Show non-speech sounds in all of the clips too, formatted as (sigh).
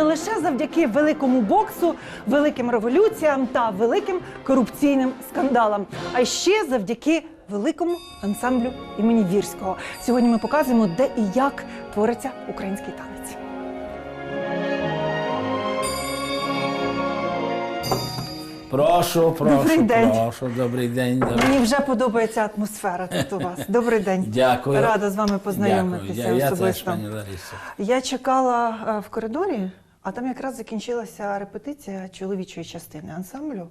Не лише завдяки великому боксу, великим революціям та великим корупційним скандалам, а ще завдяки великому ансамблю імені Вірського. Сьогодні ми показуємо, де і як твориться український танець. Прошу, прошу, Добрий день. прошу, добрий день. Добрий. Мені вже подобається атмосфера тут у вас. Добрий день. Дякую. Рада з вами познайомитися Дякую. Я, я теж, особисто. пані Лариса. Я чекала е, в коридорі, а там якраз закінчилася репетиція чоловічої частини ансамблю.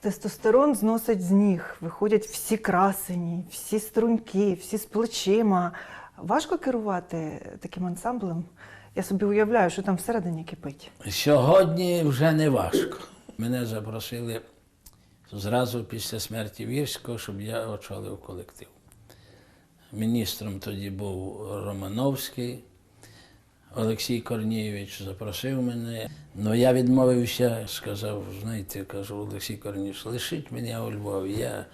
Тестостерон зносить з ніг, виходять всі красені, всі струнки, всі з плечима. Важко керувати таким ансамблем. Я собі уявляю, що там всередині кипить. Сьогодні вже не важко. Мене запросили зразу після смерті Вірського, щоб я очолив колектив. Міністром тоді був Романовський. Олексій Корнієвич запросив мене. Ну я відмовився, сказав, знаєте, кажу, Олексій Корнієвич, лишіть мене у Львові, я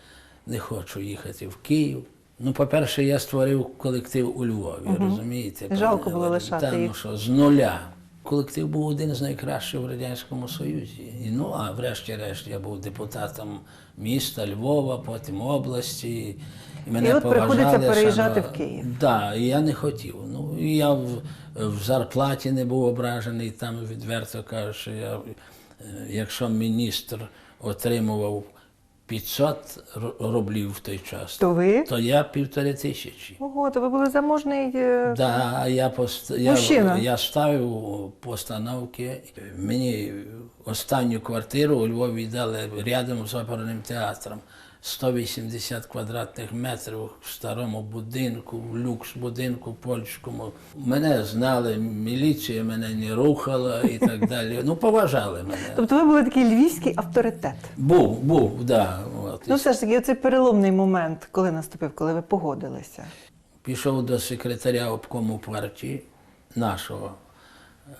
не хочу їхати в Київ. Ну, по-перше, я створив колектив у Львові, розумієте? Жалко було лишати Та, ну що, з нуля. Колектив був один з найкращих в Радянському Союзі. І, ну, а врешті-решт я був депутатом міста Львова, потім області. І, мене І от приходиться переїжджати в Київ. Так, і я не хотів. Ну, і я в, в зарплаті не був ображений, там відверто кажучи, я, е, якщо міністр отримував 500 рублів в той час, То ви? то я півтори тисячі. Ого, то ви були заможний. е, Да, я, пост... я, я ставив постановки. Мені останню квартиру у Львові дали рядом з оперним театром. 180 квадратних метрів в старому будинку, в люкс будинку польському. Мене знали, міліція мене не рухала і так далі. Ну, поважали мене. Тобто ви були такий львівський авторитет. Був, був, да. От. Ну, все ж таки, оцей переломний момент, коли наступив, коли ви погодилися. Пішов до секретаря обкому партії нашого.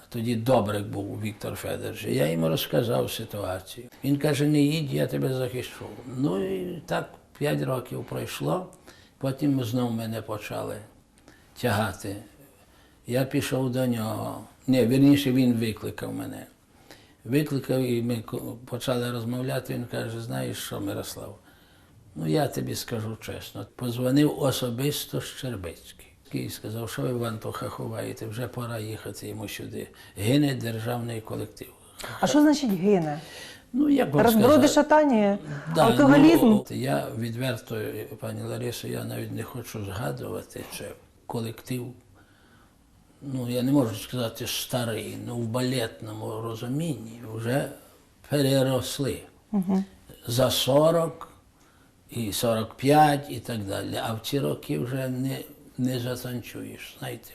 Тоді Добрик був Віктор Федорович. Я йому розказав ситуацію. Він каже: не їдь, я тебе захищу. Ну і так п'ять років пройшло. Потім знов мене почали тягати. Я пішов до нього. Ні, вірніше він викликав мене. Викликав і ми почали розмовляти. Він каже: знаєш що, Мирослав? Ну, я тобі скажу чесно. Позвонив особисто Щербицький. І сказав, що ви в Антоха ховаєте, вже пора їхати йому сюди. Гине державний колектив. А що значить гине? Ну, як вам Розброди шатання, Да, алкоголізм. ну, я відверто, пані Ларисо, я навіть не хочу згадувати, це колектив. Ну, я не можу сказати старий, ну в балетному розумінні вже переросли. За 40 і 45 і так далі. А в ці роки вже не, не затанцюєш. Знаєте.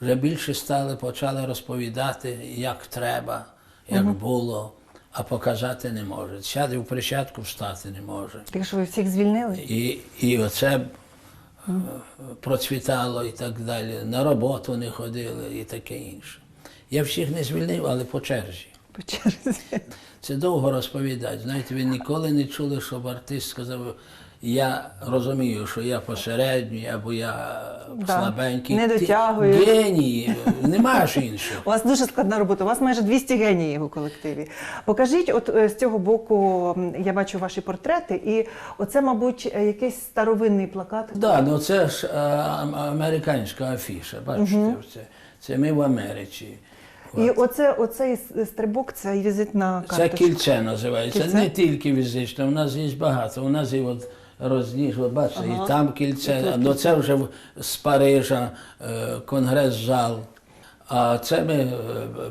Вже більше стали, почали розповідати, як треба, як було, а показати не може. Сяде в причатку, встати не може. Так що ви всіх звільнили? І, і оце е, процвітало і так далі. На роботу не ходили і таке інше. Я всіх не звільнив, але по черзі. По черзі. Це довго розповідати. Знаєте, ви ніколи не чули, щоб артист сказав, я розумію, що я посередній, або я Да. слабенький. Не Ти дотягую. Геній, нема ж іншого. (laughs) У вас дуже складна робота. У вас майже 200 геніїв у колективі. Покажіть, от е, з цього боку я бачу ваші портрети, і оце, мабуть, е, якийсь старовинний плакат. Да, ну це ж е, американська афіша, бачите, це, це ми в Америці. І оце, оцей стрибок це візитна Це карточка. кільце називається. Кільце? Не тільки візичне, у нас є багато. У нас є от розніж, от бачите, і там кільце, ну це вже в- з Парижа, е, конгрес-зал. А це ми е,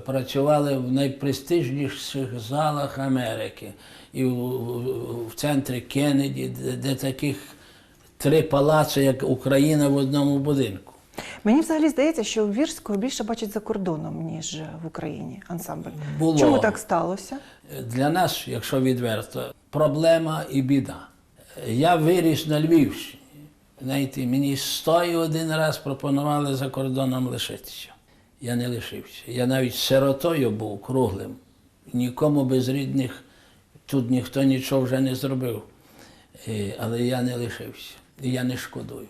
працювали в найпрестижніших залах Америки. І в, в- в центрі Кеннеді, де, де таких три палаци, як Україна в одному будинку. Мені взагалі здається, що Вірського більше бачать за кордоном, ніж в Україні ансамбль. Було. Чому так сталося? Для нас, якщо відверто, проблема і біда. Я виріс на Львівщині. Знаєте, мені 101 раз пропонували за кордоном лишитися. Я не лишився. Я навіть сиротою був круглим. Нікому без рідних тут ніхто нічого вже не зробив. Е, Але я не лишився. І я не шкодую.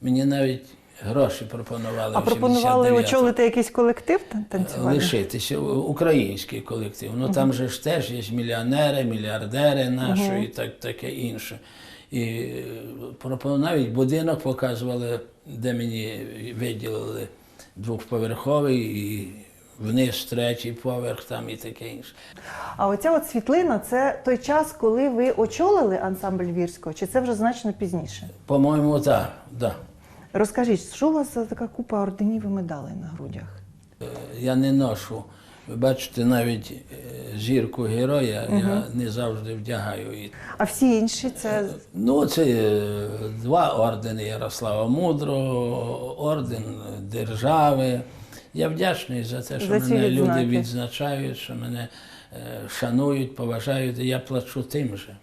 Мені навіть Гроші пропонували. А пропонували очолити якийсь колектив тан- танцювальний? Лишитися український колектив. Ну там же ж теж є мільйонери, мільярдери наші і так, таке інше. І навіть будинок показували, де мені виділили двохповерховий і вниз третій поверх там і таке інше. А оця от світлина це той час, коли ви очолили ансамбль вірського, чи це вже значно пізніше? По-моєму, так. Да, Розкажіть, що у вас за така купа орденів і медалей на грудях? Я не ношу. Ви бачите, навіть е, зірку героя я не завжди вдягаю. А всі інші це Ну, це е, два ордени Ярослава Мудрого, орден держави. Я вдячний за те, що За мене люди відзначають, що мене е, шанують, поважають, і я плачу тим же.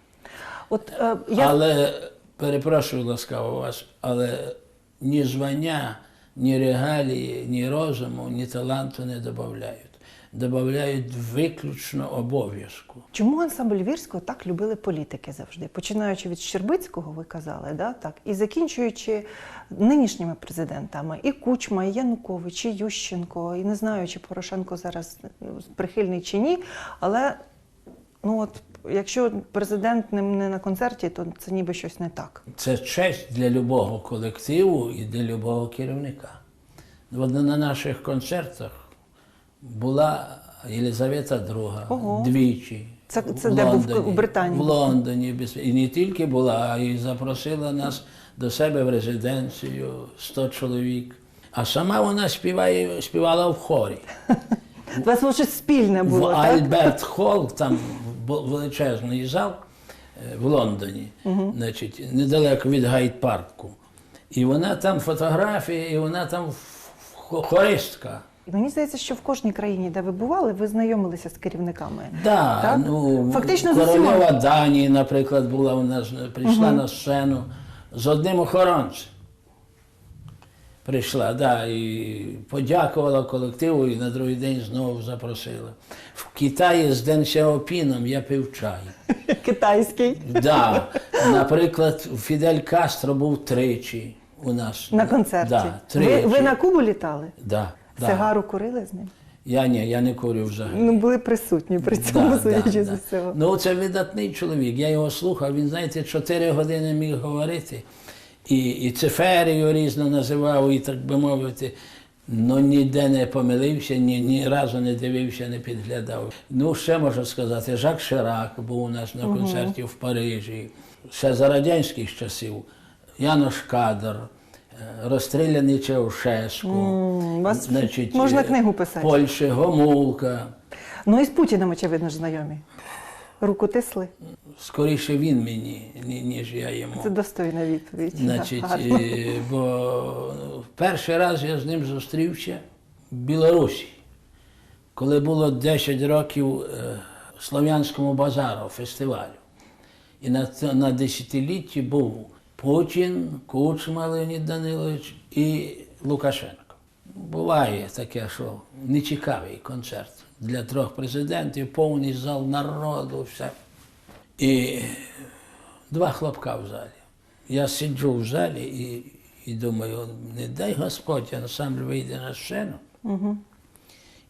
от е, я Але перепрошую ласкаво вас, але ні звання, ні регалії, ні розуму, ні таланту не додають. Додають виключно обов'язку. чому ансамбль вірського так любили політики завжди? Починаючи від Щербицького, ви казали, да? так, і закінчуючи нинішніми президентами, і Кучма, і Янукович, і Ющенко, і не знаю, чи Порошенко зараз прихильний чи ні, але ну от якщо президент не, на концерті, то це ніби щось не так. Це честь для любого колективу і для любого керівника. От на наших концертах була Єлизавета II Ого. двічі. Це- в це де був? Лондоні. У Британії? В Лондоні. І не тільки була, а й запросила нас до себе в резиденцію 100 чоловік. А сама вона співає, співала в хорі. (laughs) У вас може щось спільне було, в так? Альберт Холл, там величезний зал е, в Лондоні, значить, недалеко від Гайд-парку. І вона там фотографії, і вона там хористка. Мені здається, що в кожній країні, де ви бували, ви знайомилися з керівниками. Да, Так? ну, Фактично королева. Данії, наприклад, була у нас, прийшла на сцену з одним охоронцем. Прийшла, да, і подякувала колективу, і на другий день знову запросила. В Китаї з Ден Сяопіном я пив чай. (laughs) Китайський. Да. Наприклад, Фідель Кастро був тричі у нас. На концерті. Да, ви, тричі. ви на Кубу літали? Да, да. Сигару курили з ним? Я ні, я не курю взагалі. Ну, були присутні при цьому, Да, судячи да, з да. Ну, це видатний чоловік. Я його слухав, він, знаєте, чотири години міг говорити. І, і циферію різно називав, і так би мовити. Ну ніде не помилився, ні, ні разу не дивився, не підглядав. Ну, ще можу сказати, Жак Ширак був у нас на концерті в Парижі. Ще за радянських часів Янош Кадр, е, розстріляний Чаушеску. вас можна е, книгу писати. Польщі Гомулка. Ну і з Путіним, очевидно ж, знайомі. Руку тисли. Скоріше він мені, ніж я йому. Це достойна відповідь. Значить, е, бо перший раз я з ним зустрівся в Білорусі, коли було 10 років е, Слов'янському базару, фестивалю. І на, на десятилітті був Путін, Кучма Леонід Данилович і Лукашенко. Буває таке, що нецікавий концерт для трьох президентів, повний зал народу, все. І два хлопка в залі. Я сиджу в залі і, і думаю, не дай Господь, ансамбль вийде на сцену.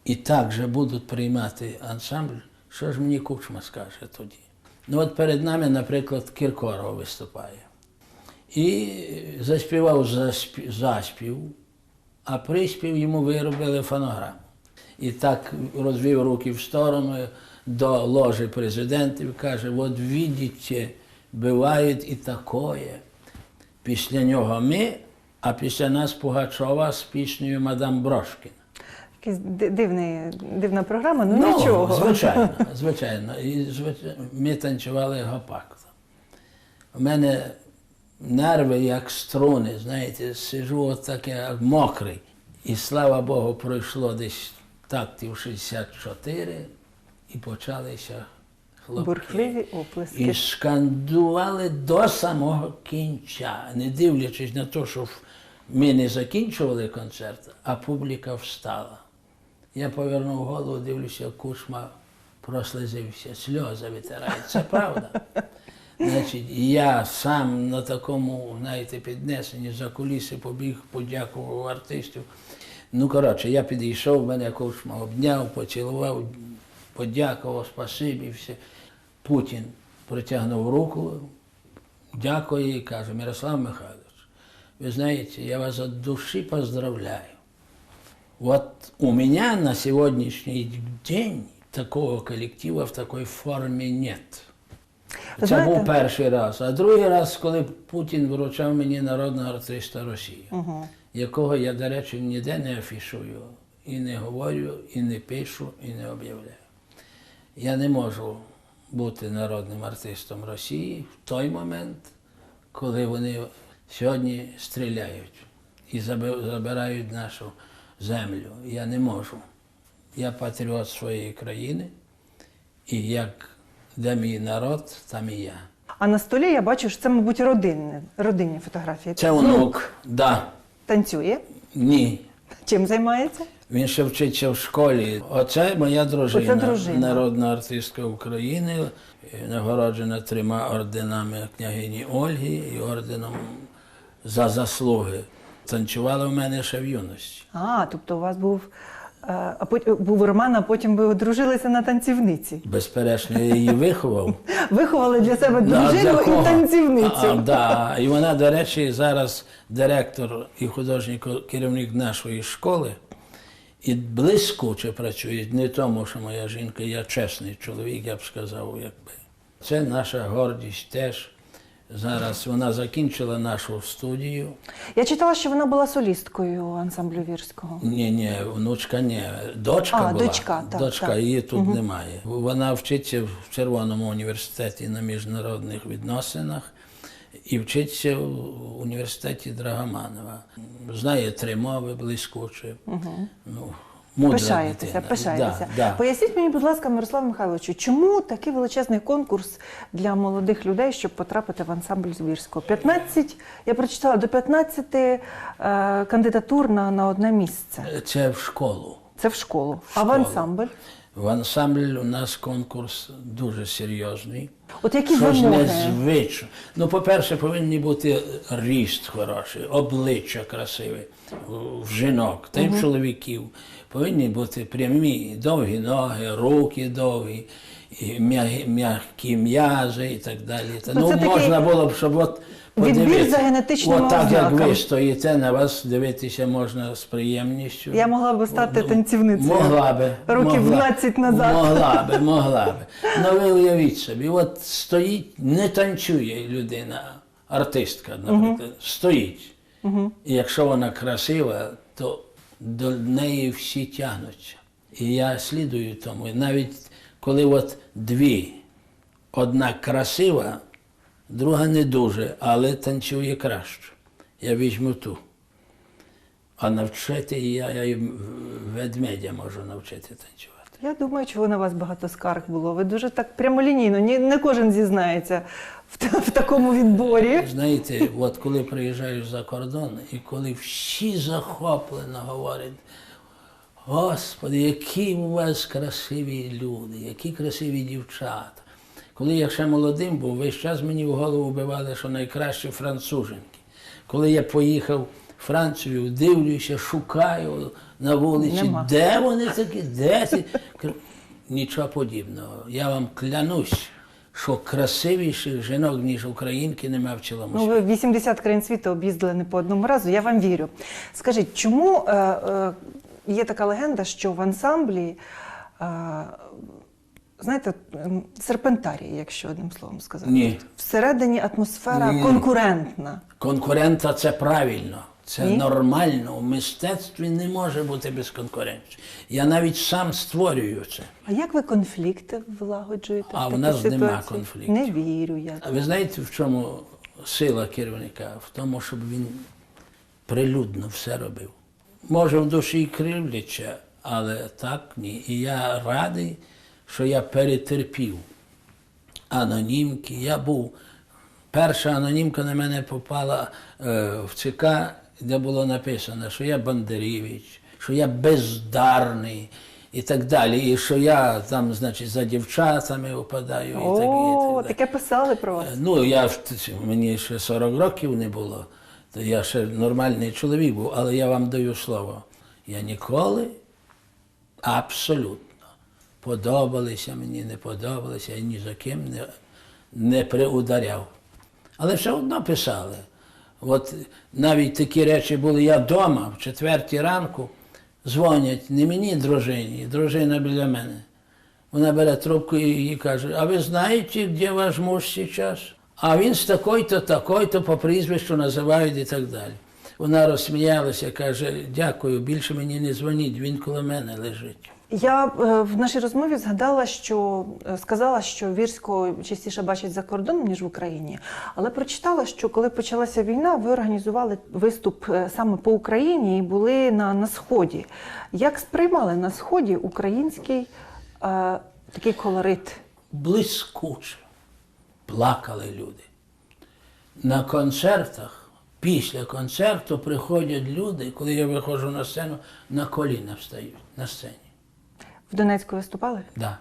І так же будуть приймати ансамбль, що ж мені Кучма скаже тоді. Ну от перед нами, наприклад, Кіркоров виступає. І заспівав заспів, заспів, а приспів йому виробили фонограму. І так розвів руки в сторону до ложі президентів, каже, от видите, буває і такое. Після нього ми, а після нас Пугачова з піснею Мадам Брошкін. Якась дивна програма, ну, нічого. Звичайно, (laughs) звичайно. І звичайно, ми танцювали гопак. У мене нерви як струни, знаєте, сижу от як мокрий. І слава Богу, пройшло десь тактів 64 і почалися хлопки. Бурхливі оплески. І скандували до самого кінця, не дивлячись на те, що ми не закінчували концерт, а публіка встала. Я повернув голову, дивлюся, кучма прослизився, сльози витирають. Це правда. Значить, я сам на такому, знаєте, піднесенні за куліси побіг, подякував артистів. Ну, коротше, я підійшов, мене ковшма обняв, поцілував, подякував, спасибі, все. Путін протягнув руку, дякую і каже, Мирослав Михайлович, ви знаєте, я вас от души поздравляю. Вот у меня на сегодняшний день такого коллектива в такой формі нет. Це був перший раз. А другий раз, коли Путін вручав мені народного артиста Росії, якого я, до речі, ніде не афішую, і не говорю, і не пишу, і не об'являю. Я не можу бути народним артистом Росії в той момент, коли вони сьогодні стріляють і забирають нашу землю. Я не можу. Я патріот своєї країни, і як де мій народ, там і я. А на столі я бачу, що це, мабуть, родинні, родинні фотографії. Це онук, да, Танцює. ні. Чим займається? Він ще вчиться в школі. Оце моя дружина, Оце дружина. народна артистка України, нагороджена трьома орденами княгині Ольги і орденом за заслуги. Танцювала в мене ще в юності. А, тобто у вас був, а потім був роман, а потім ви одружилися на танцівниці. Безперечно, я її (laughs) виховав. Виховали для себе дружину і танцівницю. А, да. (laughs) І вона, до речі, зараз директор і художній керівник нашої школи. І блискуче працює, не тому, що моя жінка, я чесний чоловік, я б сказав, якби. Це наша гордість теж. Зараз вона закінчила нашу студію. Я читала, що вона була солісткою ансамблю вірського. Ні, ні, внучка ні. Дочка А, була. дочка, так, Дочка, так. її тут немає. Вона вчиться в Червоному університеті на міжнародних відносинах і вчиться в університеті Драгоманова. Знає три мови блискуче. Ну, мудра Пишаєтеся, дитина. пишаєтеся. Да, да. Поясніть мені, будь ласка, Мирослав Михайловичу, чому такий величезний конкурс для молодих людей, щоб потрапити в ансамбль Звірського? 15, я прочитала, до 15 е, кандидатур на, на одне місце. Це в школу. Це в школу. А в школу. ансамбль? В ансамбль у нас конкурс дуже серйозний. От які Що вимоги? незвично. Ну, по-перше, повинні бути ріст хороший, обличчя красиве в жінок та й в чоловіків. Повинні бути прямі, довгі ноги, руки довгі, м'які м'язи і так далі. Тобто ну, це такий можна було б, щоб от відбір подивитися. за генетичними От так, як ознаками. ви стоїте, на вас дивитися можна з приємністю. Я могла би стати Ну, танцівницею Могла би. років могла. 20 назад. Могла би, (laughs) могла би. Ну ви уявіть собі, от стоїть, не танцює людина, артистка, наприклад, стоїть. І якщо вона красива, то до неї всі тягнуться. І я слідую тому. І навіть коли от дві, одна красива, друга не дуже, але танцює краще. Я візьму ту. А навчити я, я і ведмедя можу навчити танцювати. Я думаю, чого на вас багато скарг було. Ви дуже так прямолінійно, ні, не кожен зізнається в, в такому відборі. Знаєте, от коли приїжджаєш за кордон, і коли всі захоплено говорять, Господи, які у вас красиві люди, які красиві дівчата. Коли я ще молодим був, весь час мені в голову вбивали, що найкращі француженки. Коли я поїхав в Францію, дивлюся, шукаю на вулиці, Нема. де вони такі, де ці. Нічого подібного. Я вам клянусь, що красивіших жінок, ніж українки, немає в цілому Ну, ви 80 країн світу об'їздили не по одному разу. Я вам вірю. Скажіть, чому е, е, є така легенда, що в ансамблі, е, знаєте, серпентарій, якщо одним словом сказати, Ні. всередині атмосфера Ні. конкурентна. Конкурента це правильно, це Ні? нормально. У мистецтві не може бути без конкуренції. Я навіть сам створюю це. А як ви конфлікти влагоджуєте? А в в нас нема ситуації? конфліктів. Не вірю я. А ви знаєте, в чому сила керівника? В тому, щоб він прилюдно все робив. Може, в душі й кривляться, але так ні. І я радий, що я перетерпів анонімки. Я був. Перша анонімка на мене попала е, в ЦК, де було написано, що я Бандерівич, що я бездарний. і так далі. І що я там, значить, за дівчатами випадаю і так, і так О, далі. таке писали про вас. Ну, я ж мені ще 40 років не було, то я ще нормальний чоловік був, але я вам даю слово. Я ніколи абсолютно подобалися мені, не подобалися, я ні за ким не, не приударяв. Але все одно писали. От навіть такі речі були, я вдома в четвертій ранку дзвонять не мені дружині, дружина біля мене. Вона бере трубку і їй каже, а ви знаєте, де ваш муж зараз? А він з такої-то, такої-то по прізвищу називають і так далі. Вона розсміялася, каже, дякую, більше мені не дзвоніть, він коло мене лежить. Я е, в нашій розмові згадала, що е, сказала, що Вірського частіше бачать за кордоном, ніж в Україні. Але прочитала, що коли почалася війна, ви організували виступ е, саме по Україні і були на, на Сході. Як сприймали на Сході український е, такий колорит? Блискуче. Плакали люди. На концертах, після концерту приходять люди, коли я виходжу на сцену, на коліна встають на сцені. В Донецьку виступали? Да.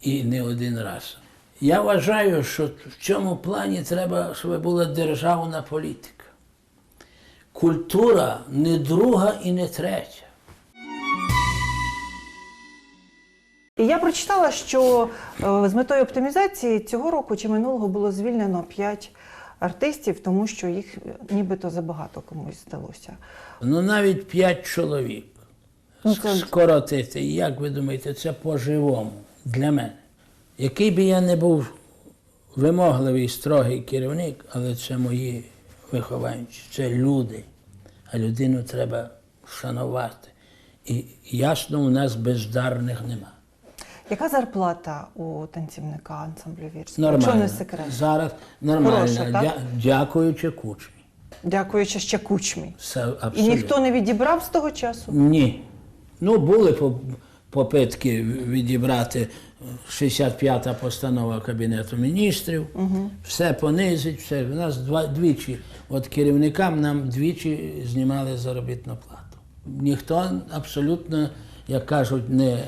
І не один раз. Я вважаю, що в цьому плані треба, щоб була державна політика. Культура не друга і не третя. І я прочитала, що е, з метою оптимізації цього року чи минулого було звільнено 5 артистів, тому що їх нібито забагато комусь здалося. Ну навіть п'ять чоловік. Ну, це- Скоротити. Як ви думаєте, це по-живому для мене. Який би я не був вимогливий, строгий керівник, але це мої вихованці, це люди. А людину треба шанувати. І ясно, у нас бездарних нема. Яка зарплата у танцівника ансамблю Вірського? Нормально. секрет. Зараз нормально. Хороша, так? Дя- дякуючи кучмі. Дякуючи ще кучмі. Все І ніхто не відібрав з того часу? Ні. Ну, були попитки відібрати 65-та постанова Кабінету міністрів, все понизить, все. У нас два, двічі, от керівникам нам двічі знімали заробітну плату. Ніхто абсолютно, як кажуть, не е,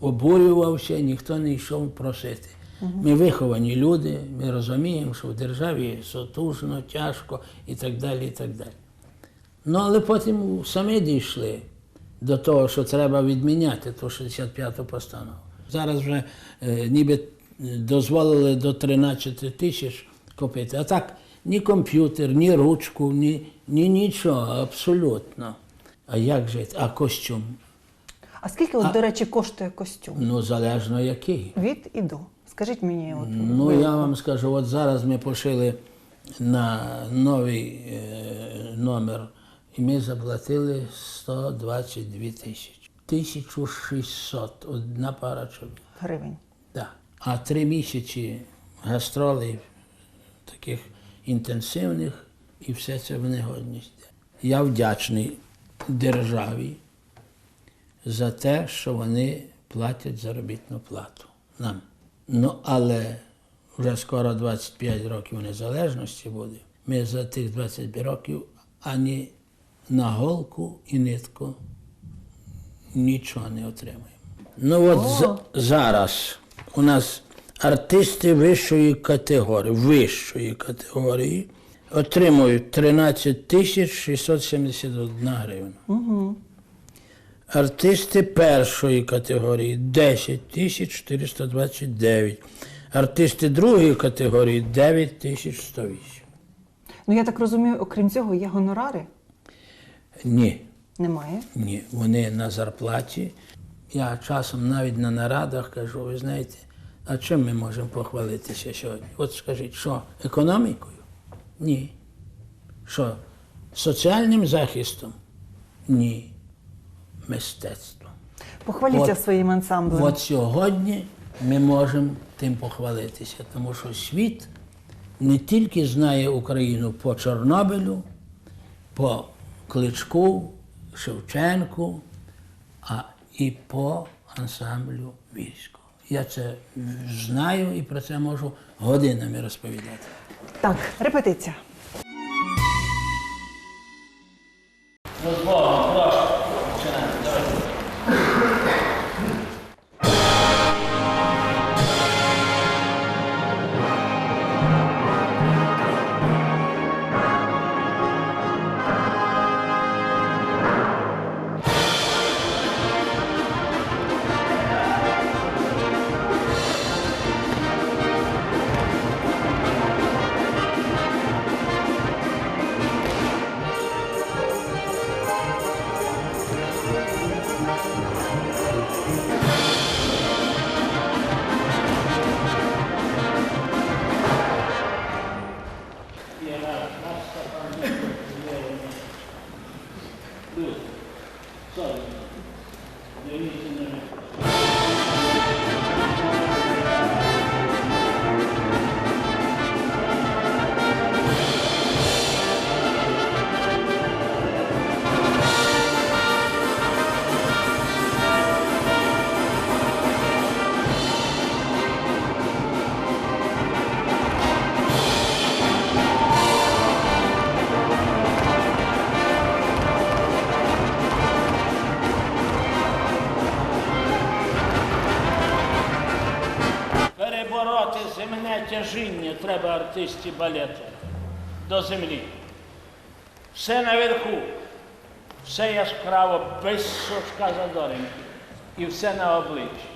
обурювався, ніхто не йшов просити. Ми виховані люди, ми розуміємо, що в державі сотужно, тяжко і так далі. і так далі. Ну, але потім самі дійшли до того, що треба відміняти ту 65-ту постанову. Зараз вже е, ніби дозволили до 13 тисяч купити. А так ні комп'ютер, ні ручку, ні, ні нічого, абсолютно. А як жити? А костюм? А скільки, от, до речі, коштує костюм? Ну, залежно який. Від і до. Скажіть мені, от Ну, ви- я вам скажу, от зараз ми пошили на новий е, номер, і ми заплатили 122 тисячі. 1600, одна пара чоловік. гривень. Да. А три місяці гастролей таких інтенсивних, і все це в негодність. Я вдячний державі за те, що вони платять заробітну плату нам. Ну, але вже скоро 25 років незалежності буде. Ми за тих 25 років ані на голку і нитку нічого не отримаємо. Ну от за- зараз у нас артисти вищої категорії, вищої категорії отримують 13 тисяч 671 гривна. Угу. Артисти першої категорії 10 тисяч 429. Артисти другої категорії 9 тисяч 108. Ну я так розумію, окрім цього, є гонорари? Ні, Немає. Ні, вони на зарплаті. Я часом навіть на нарадах кажу, ви знаєте, а чим ми можемо похвалитися сьогодні? От скажіть, що, економікою? Ні. Що, соціальним захистом? Ні. Мистецтвом. Похваліться От- своїм ансамблем. От сьогодні ми можемо тим похвалитися, тому що світ не тільки знає Україну по Чорнобилю, по Кличку, Шевченку, а і по ансамблю військо. Я це знаю і про це можу годинами розповідати. Так, репетиція. Ну, з Богом, прошу. Amém. Артисті балету до землі. Все наверху, все яскраво, без сушка задоринки. І все на обличчі.